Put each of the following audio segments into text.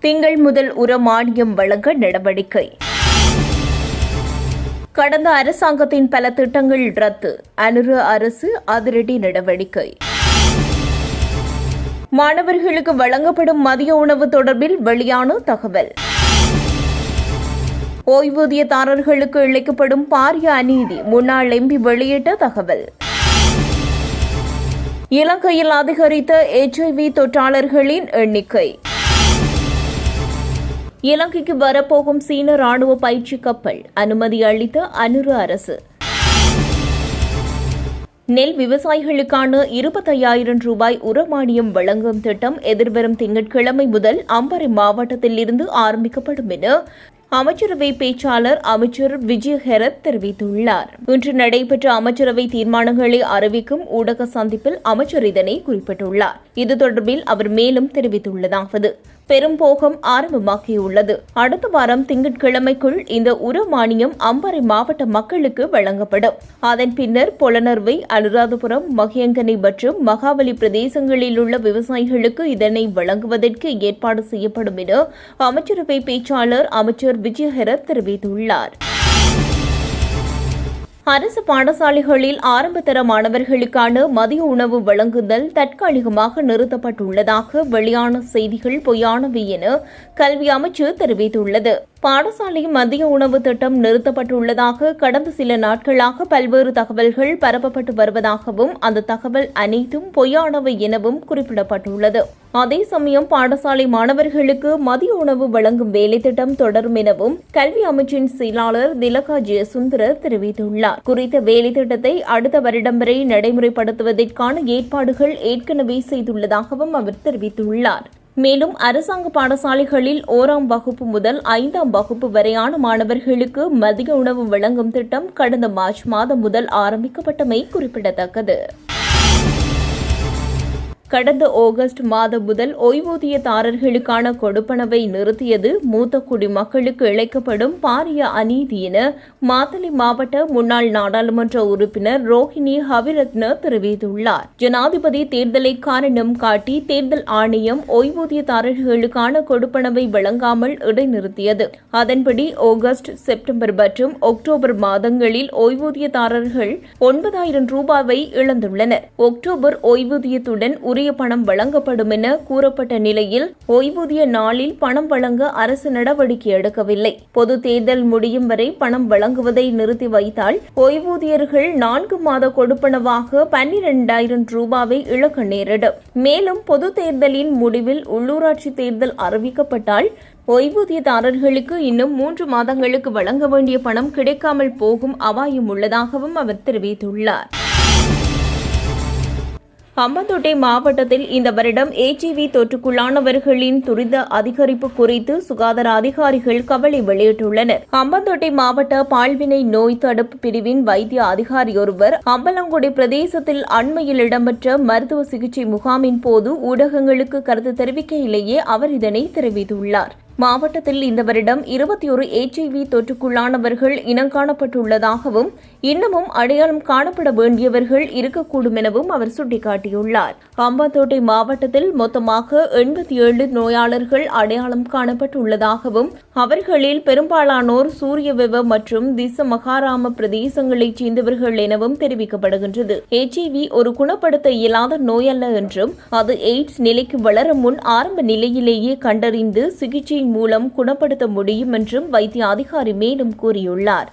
திங்கள் முதல் உர மானியம் வழங்க நடவடிக்கை. கடந்த அரசாங்கத்தின் பல திட்டங்கள் ரத்து. அனுர அரசு அதிரடி நடவடிக்கை. மாணவர்களுக்கு வழங்கப்படும் மதிய உணவு தொடர்பில் வெளியான தகவல். ஓய்வூதியதாரர்களுக்கு இழைக்கப்படும் பாரிய அநீதி முன்னாள் எம்பி வெளியிட்ட தகவல். இலங்கையில் அதிகரித்த எச்ஐவி தொற்றாளர்களின் எண்ணிக்கை. இலங்கைக்கு வரப்போகும் சீன ராணுவ பயிற்சி கப்பல் அனுமதி அளித்த அனுர அரசு. நெல் விவசாயிகளுக்கான இருபத்தையாயிரம் ரூபாய் உரமானியம் வழங்கும் திட்டம் எதிர்வரும் திங்கட்கிழமை முதல் அம்பரி மாவட்டத்தில் இருந்து ஆரம்பிக்கப்படும் என அமைச்சரவை பேச்சாளர் அமைச்சர் விஜய் ஹெரத் தெரிவித்துள்ளார். இன்று நடைபெற்ற அமைச்சரவை தீர்மானங்களை அறிவிக்கும் ஊடக சந்திப்பில் அமைச்சர் இதனை குறிப்பிட்டுள்ளார். இது தொடர்பில் அவர் மேலும் தெரிவித்துள்ளதாவது. பெரும்போகம் ஆரம்பமாகியுள்ளது. அடுத்த வாரம் திங்கட்கிழமைக்குள் இந்த உர மானியம் அம்பாறை மாவட்ட மக்களுக்கு வழங்கப்படும். அதன் பின்னர் பொலனர்வை அனுராதபுரம் மகியங்கனை மற்றும் மகாபலி பிரதேசங்களில் உள்ள விவசாயிகளுக்கு இதனை வழங்குவதற்கு ஏற்பாடு செய்யப்படும் என அமைச்சரவை பேச்சாளர் அமைச்சர் விஜயஹரத் தெரிவித்துள்ளார். அரசு பாடசாலைகளில் ஆரம்பத்தர மாணவர்களுக்கான மதிய உணவு வழங்குதல் தற்காலிகமாக நிறுத்தப்பட்டுள்ளதாக வெளியான செய்திகள் பொய்யானவை என கல்வி அமைச்சு தெரிவித்துள்ளது. பாடசாலை மதிய உணவு திட்டம் நிறுத்தப்பட்டுள்ளதாக கடந்த சில நாட்களாக பல்வேறு தகவல்கள் பரப்பப்பட்டு வருவதாகவும் அந்த தகவல் அனைத்தும் பொய்யானவை எனவும் குறிப்பிடப்பட்டுள்ளது. அதே சமயம் பாடசாலை மாணவர்களுக்கு மதிய உணவு வழங்கும் வேலை திட்டம் தொடரும் எனவும் கல்வி அமைச்சின் செயலாளர் திலகா ஜெயசுந்தரர் தெரிவித்துள்ளார். குறித்த வேலை திட்டத்தை அடுத்த வருடம் வரை நடைமுறைப்படுத்துவதற்கான ஏற்பாடுகள் ஏற்கனவே செய்துள்ளதாகவும் அவர் தெரிவித்துள்ளார். மேலும் அரசாங்க பாடசாலைகளில் ஓராம் வகுப்பு முதல் ஐந்தாம் வகுப்பு வரையான மாணவர்களுக்கு மதிய உணவு வழங்கும் திட்டம் கடந்த மார்ச் மாதம் முதல் ஆரம்பிக்கப்பட்டமை குறிப்பிடத்தக்கது. கடந்த ஆகஸ்ட் மாதம் முதல் ஓய்வூதியதாரர்களுக்கான கொடுப்பனவை நிறுத்தியது. மூத்த குடிமக்களுக்கு இழைக்கப்படும் பாரிய அநீதி என மாத்தளை மாவட்ட முன்னாள் நாடாளுமன்ற உறுப்பினர் ரோஹிணி ஹவிரத்ன தெரிவித்துள்ளார். ஜனாதிபதி தேர்தலை காரணம் காட்டி தேர்தல் ஆணையம் ஓய்வூதியதாரர்களுக்கான கொடுப்பனவை வழங்காமல் இடைநிறுத்தியது. அதன்படி ஆகஸ்ட் செப்டம்பர் மற்றும் அக்டோபர் மாதங்களில் ஓய்வூதியதாரர்கள் ஒன்பதாயிரம் ரூபாவை இழந்துள்ளனர். அக்டோபர் ஓய்வூதியத்துடன் உரிய பணம் வழங்கப்படும் என கூறப்பட்ட நிலையில் ஓய்வூதிய நாளில் பணம் வழங்க அரசு நடவடிக்கை எடுக்கவில்லை. பொது தேர்தல் முடியும் வரை பணம் வழங்குவதை நிறுத்தி வைத்தால் ஓய்வூதியர்கள் நான்கு மாத கொடுப்பனவாக பன்னிரண்டாயிரம் ரூபாவை இழக்க நேரிடும். மேலும் பொது தேர்தலின் முடிவில் உள்ளூராட்சி தேர்தல் அறிவிக்கப்பட்டால் ஓய்வூதியதாரர்களுக்கு இன்னும் மூன்று மாதங்களுக்கு வழங்க வேண்டிய பணம் கிடைக்காமல் போகும் அபாயம் உள்ளதாகவும் அவர் தெரிவித்துள்ளார். ஹம்பந்தோட்டை மாவட்டத்தில் இந்த வருடம் ஏஜிவி தொற்றுக்குள்ளானவர்களின் துரித அதிகரிப்பு குறித்து சுகாதார அதிகாரிகள் கவலை வெளியிட்டுள்ளனர். ஹம்பந்தோட்டை மாவட்ட பால்வினை நோய் தடுப்பு பிரிவின் வைத்திய அதிகாரி ஒருவர் அம்பலங்குடி பிரதேசத்தில் அண்மையில் இடம்பெற்ற மருத்துவ சிகிச்சை முகாமின் போது ஊடகங்களுக்கு கருத்து தெரிவிக்கையிலேயே அவர் இதனை தெரிவித்துள்ளார். மாவட்டத்தில் இந்த வருடம் இருபத்தி ஒரு ஏச்ஐவி தொற்றுக்குள்ளானவர்கள் இனங்காணப்பட்டுள்ளதாகவும் இன்னமும் அடையாளம் காணப்பட வேண்டியவர்கள் இருக்கக்கூடும் எனவும் அவர் சுட்டிக்காட்டியுள்ளார். அம்பாத்தோட்டை மாவட்டத்தில் மொத்தமாக எண்பத்தி ஏழு நோயாளர்கள் அடையாளம் காணப்பட்டுள்ளதாகவும் அவர்களில் பெரும்பாலானோர் சூரியவெவ மற்றும் திச மகாராம பிரதேசங்களைச் சேர்ந்தவர்கள் எனவும் தெரிவிக்கப்படுகின்றது. ஏச்ஐவி ஒரு குணப்படுத்த இயலாத நோயல்ல என்றும் அது எய்ட்ஸ் நிலைக்கு வளர முன் ஆரம்ப நிலையிலேயே கண்டறிந்து சிகிச்சை மூலம் குணப்படுத்த முடியும் என்றும் வைத்திய அதிகாரி மேலும் கூறியுள்ளார்.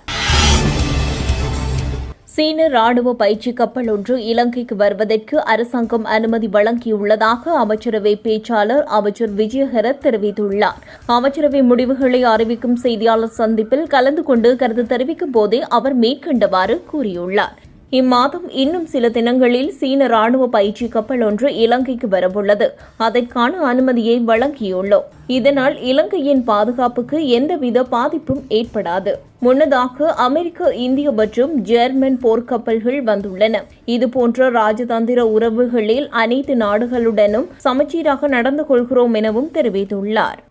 சீன ராணுவ பயிற்சி கப்பல் ஒன்று இலங்கைக்கு வருவதற்கு அரசாங்கம் அனுமதி வழங்கியுள்ளதாக அமைச்சரவை பேச்சாளர் அமைச்சர் விஜயஹரத் தெரிவித்துள்ளார். அமைச்சரவை முடிவுகளை அறிவிக்கும் செய்தியாளர் சந்திப்பில் கலந்து கொண்டு கருத்து தெரிவிக்கும் போதே அவர் மேற்கண்டவாறு கூறியுள்ளார். இம்மாதம் இன்னும் சில தினங்களில் சீன ராணுவ பயிற்சி கப்பல் ஒன்று இலங்கைக்கு வரவுள்ளது. அதற்கான அனுமதியை வழங்கியுள்ளோம். இதனால் இலங்கையின் பாதுகாப்புக்கு எந்தவித பாதிப்பும் ஏற்படாது. முன்னதாக அமெரிக்க இந்திய மற்றும் ஜெர்மன் போர்க்கப்பல்கள் வந்துள்ளன. இதுபோன்ற ராஜதந்திர உறவுகளில் அனைத்து நாடுகளுடனும் சமச்சீராக நடந்து கொள்கிறோம் எனவும் தெரிவித்துள்ளார்.